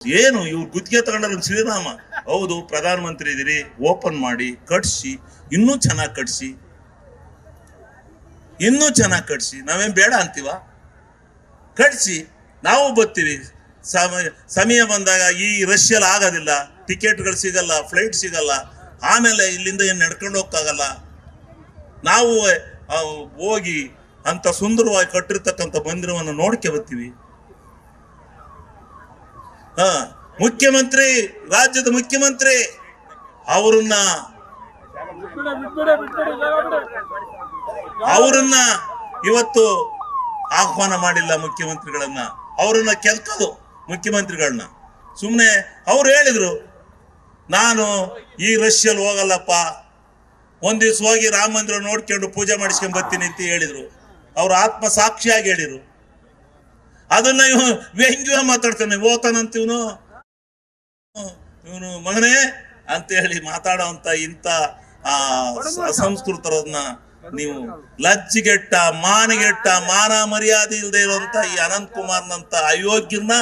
ಏನು ಇವ್ರು ಗುತ್ತಿಗೆ ತಗೊಂಡ್ರ ಶ್ರೀರಾಮ ಹೌದು ಪ್ರಧಾನ ಮಂತ್ರಿ ಇದೀರಿ, ಓಪನ್ ಮಾಡಿ, ಕಟ್ಸಿ, ಇನ್ನೂ ಚೆನ್ನಾಗಿ ಕಟ್ಸಿ. ಇನ್ನೂ ಚೆನ್ನಾಗಿ ಕಟ್ಸಿ. ನಾವೇನ್ ಬೇಡ ಅಂತೀವ? ಕಟ್ಸಿ. ನಾವು ಬರ್ತೀವಿ. ಸಮಯ ಬಂದಾಗ ಈ ರಷ್ಯಲ್ಲಿ ಆಗೋದಿಲ್ಲ, ಟಿಕೆಟ್ಗಳು ಸಿಗಲ್ಲ, ಫ್ಲೈಟ್ ಸಿಗಲ್ಲ. ಆಮೇಲೆ ಇಲ್ಲಿಂದ ಏನು ನಡ್ಕೊಂಡು ಹೋಗಕ್ಕಾಗಲ್ಲ? ನಾವು ಹೋಗಿ ಅಂತ ಸುಂದರವಾಗಿ ಕಟ್ಟಿರ್ತಕ್ಕಂಥ ಮಂದಿರವನ್ನು ನೋಡ್ಕೆ ಬರ್ತೀವಿ. ಮುಖ್ಯಮಂತ್ರಿ, ರಾಜ್ಯದ ಮುಖ್ಯಮಂತ್ರಿ, ಅವರನ್ನ ಅವರನ್ನ ಇವತ್ತು ಆಹ್ವಾನ ಮಾಡಿಲ್ಲ ಮುಖ್ಯಮಂತ್ರಿಗಳನ್ನ. ಅವರನ್ನ ಕೆಲ್ಕೋದು ಮುಖ್ಯಮಂತ್ರಿಗಳನ್ನ. ಸುಮ್ಮನೆ ಅವ್ರು ಹೇಳಿದ್ರು, ನಾನು ಈ ರಷ್ಯಲ್ಲಿ ಹೋಗಲ್ಲಪ್ಪ. ಒಂದ್ ದಿವ್ಸ ಹೋಗಿ ರಾಮ ಮಂದಿರ ನೋಡ್ಕೊಂಡು ಪೂಜೆ ಮಾಡಿಸ್ಕೊಂಡ್ ಬರ್ತೀನಿ ಅಂತ ಹೇಳಿದ್ರು. ಅವ್ರ ಆತ್ಮ ಸಾಕ್ಷಿಯಾಗಿ ಹೇಳಿದ್ರು. ಅದನ್ನ ಇವ್ ವ್ಯಂಗ್ಯ ಮಾತಾಡ್ತಾನೆ, ಓತಾನಂತ ಇವನು. ಇವನು, ಮಗನೇ, ಅಂತ ಹೇಳಿ ಮಾತಾಡೋಂತ ಇಂಥ, ಆ, ಅಸಂಸ್ಕೃತರನ್ನ ನೀವು ಲಜ್ಜಿಗೆಟ್ಟ, ಮಾನಗೆಟ್ಟ, ಮಾನ ಮರ್ಯಾದೆ ಇಲ್ಲದೆ ಇರುವಂತ ಈ ಅನಂತ್ ಕುಮಾರ್ನಂತ ಅಯೋಗ್ಯನ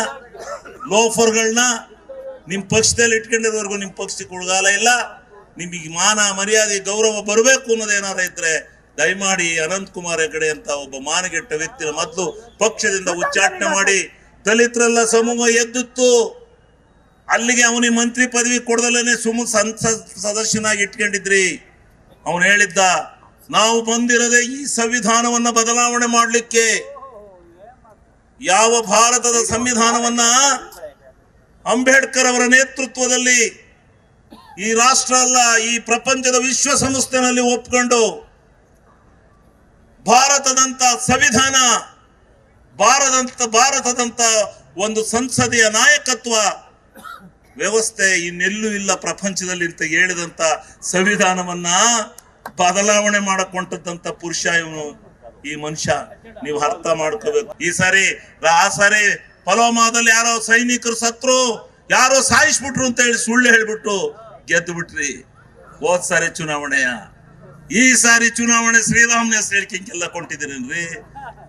ಲೋಫರ್ಗಳನ್ನ ನಿಮ್ ಪಕ್ಷದಲ್ಲಿ ಇಟ್ಕೊಂಡಿರೋವರೆಗೂ ನಿಮ್ ಪಕ್ಷಕ್ಕೆ ಉಳ್ಗಾಲ ಇಲ್ಲ. ನಿಮಗೆ ಮಾನ ಮರ್ಯಾದೆ, ಗೌರವ ಬರಬೇಕು ಅನ್ನೋದೇನಾರ ಇದ್ರೆ ದಯಮಾಡಿ ಅನಂತ್ ಕುಮಾರ್ ಹೆಗಡೆ ಅಂತ ಒಬ್ಬ ಮಾನಗೆಟ್ಟ ವ್ಯಕ್ತಿಯ ಮೊದಲು ಪಕ್ಷದಿಂದ ಉಚ್ಚಾಟನೆ ಮಾಡಿ, ದಲಿತರೆಲ್ಲ ಸಮೂಹ ಎದ್ದಿತ್ತು. ಅಲ್ಲಿಗೆ ಅವನಿಗೆ ಮಂತ್ರಿ ಪದವಿ ಕೊಡದಲ್ಲೇ ಸುಮ್ಮ ಸಂಸತ್ ಸದಸ್ಯನಾಗಿ ಇಟ್ಕೊಂಡಿದ್ರಿ. ಅವನು ಹೇಳಿದ್ದ, ನಾವು ಬಂದಿರದೆ ಈ ಸಂವಿಧಾನವನ್ನ ಬದಲಾವಣೆ ಮಾಡಲಿಕ್ಕೆ. ಯಾವ ಭಾರತದ ಸಂವಿಧಾನವನ್ನ ಅಂಬೇಡ್ಕರ್ ಅವರ ನೇತೃತ್ವದಲ್ಲಿ ಈ ರಾಷ್ಟ್ರ ಅಲ್ಲ, ಈ ಪ್ರಪಂಚದ ವಿಶ್ವಸಂಸ್ಥೆನಲ್ಲಿ ಒಪ್ಕೊಂಡು ಭಾರತದಂತ ಸಂವಿಧಾನ, ಭಾರತದಂತ ಭಾರತದಂತ ಒಂದು ಸಂಸದೀಯ ನಾಯಕತ್ವ ವ್ಯವಸ್ಥೆ ಇನ್ನೆಲ್ಲೂ ಇಲ್ಲ ಪ್ರಪಂಚದಲ್ಲಿ ಅಂತ ಹೇಳಿದಂತ ಸಂವಿಧಾನವನ್ನ ಬದಲಾವಣೆ ಮಾಡಕೊಂಡಂತ ಪುರುಷ ಇವನು. ಈ ಮನುಷ್ಯ, ನೀವು ಅರ್ಥ ಮಾಡ್ಕೋಬೇಕು. ಈ ಸಾರಿ ಆ ಸಾರಿ ಪಲೋಮಾದಲ್ಲಿ ಯಾರೋ ಸೈನಿಕರು ಸತ್ರು, ಯಾರೋ ಸಾಯಿಸ್ಬಿಟ್ರು ಅಂತ ಹೇಳಿ ಸುಳ್ಳು ಹೇಳ್ಬಿಟ್ಟು ಗೆದ್ದು ಬಿಟ್ರಿ ಹೋದ್ ಸಾರಿ ಚುನಾವಣೆಯ. ಈ ಸಾರಿ ಚುನಾವಣೆ ಶ್ರೀರಾಮನ ಹೆಸರು ಹೇಳಿಕೆಲ್ಲ ಕೊಂಡಿದ್ದೀರೇನ್ರಿ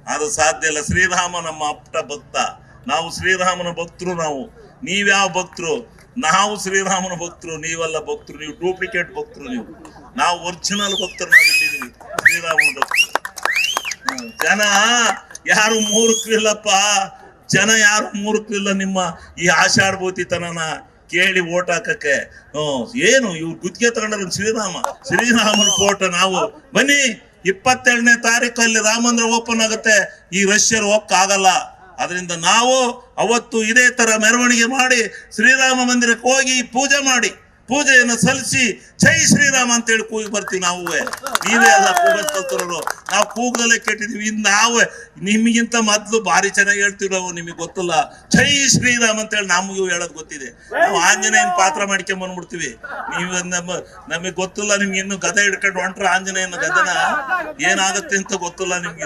ಅದು ಸಾಧ್ಯ ಇಲ್ಲ. ಶ್ರೀರಾಮ ನಮ್ಮ ಅಪ್ಟ ಭಕ್ತ. ನಾವು ಶ್ರೀರಾಮನ ಭಕ್ತರು ನಾವು. ನೀವ್ಯಾವ ಭಕ್ತರು? ನಾವು ಶ್ರೀರಾಮನ ಭಕ್ತರು. ನೀವೆಲ್ಲ ಭಕ್ತರು. ನೀವು ಡೂಪ್ಲಿಕೇಟ್ ಭಕ್ತರು ನೀವು. ನಾವು ಒರಿಜಿನಲ್ ಭಕ್ತರು ನಾವು ಇಲ್ಲಿದ್ದೀವಿ ಶ್ರೀರಾಮನ ಭಕ್ತರು. ಜನ ಯಾರು ಮೂರ್ಖರಿಲ್ಲಪ್ಪ? ಜನ ಯಾರು ಮೂರ್ಖರಿಲ್ಲ ನಿಮ್ಮ ಈ ಆಷಾಢಭೂತಿತನನ ಕೇಳಿ ಓಟ್ ಹಾಕಕ್ಕೆ. ಏನು ಇವ್ ಗುತ್ತಿಗೆ ತಗೊಂಡ್ರ ಶ್ರೀರಾಮ, ಶ್ರೀರಾಮನ ಫೋಟೋ ನಾವು. ಬನ್ನಿ, ಇಪ್ಪತ್ತೆರಡನೇ ತಾರೀಕಲ್ಲಿ ರಾಮ ಮಂದಿರ ಓಪನ್ ಆಗುತ್ತೆ. ಈ ರಷ್ಯರ್ ಹೋಗಕ್ಕಾಗಲ್ಲ ಅದರಿಂದ ನಾವು ಅವತ್ತು ಇದೇ ತರ ಮೆರವಣಿಗೆ ಮಾಡಿ, ಶ್ರೀರಾಮ ಮಂದಿರಕ್ಕೆ ಹೋಗಿ ಪೂಜೆ ಮಾಡಿ. ಪೂಜೆಯನ್ನು ಸಲ್ಲಿಸಿ ಜೈ ಶ್ರೀರಾಮ ಅಂತ ಹೇಳಿ ಕೂಗಿ ಬರ್ತೀವಿ ನಾವು ನೀವೇ ಅಲ್ಲ ಕೂಗಸ್ತರು ನಾವು ಕೂಗದಲ್ಲೇ ಕೆಟ್ಟಿದೀವಿ ಇನ್ನು ನಾವೇ ನಿಮಗಿಂತ ಮೊದ್ಲು ಭಾರಿ ಚೆನ್ನಾಗಿ ಹೇಳ್ತೀವಿ ನಿಮಗೆ ಗೊತ್ತಿಲ್ಲ. ಜೈ ಶ್ರೀರಾಮ್ ಅಂತ ಹೇಳಿ ನಮಗೂ ಹೇಳೋದು ಗೊತ್ತಿದೆ. ನಾವು ಆಂಜನೇಯನ ಪಾತ್ರ ಮಾಡ್ಕೊಂಡ್ ಬಂದ್ಬಿಡ್ತೀವಿ. ನೀವು ನಮ್ಮ, ನಮಗೆ ಗೊತ್ತಿಲ್ಲ, ನಿಮ್ಗೆ ಇನ್ನು ಗದ ಹಿಡ್ಕೊಂಡು ಹೊಂಟ್ರ ಆಂಜನೇಯನ ಗದನ. ಏನಾಗುತ್ತೆ ಅಂತ ಗೊತ್ತಿಲ್ಲ ನಿಮ್ಗೆ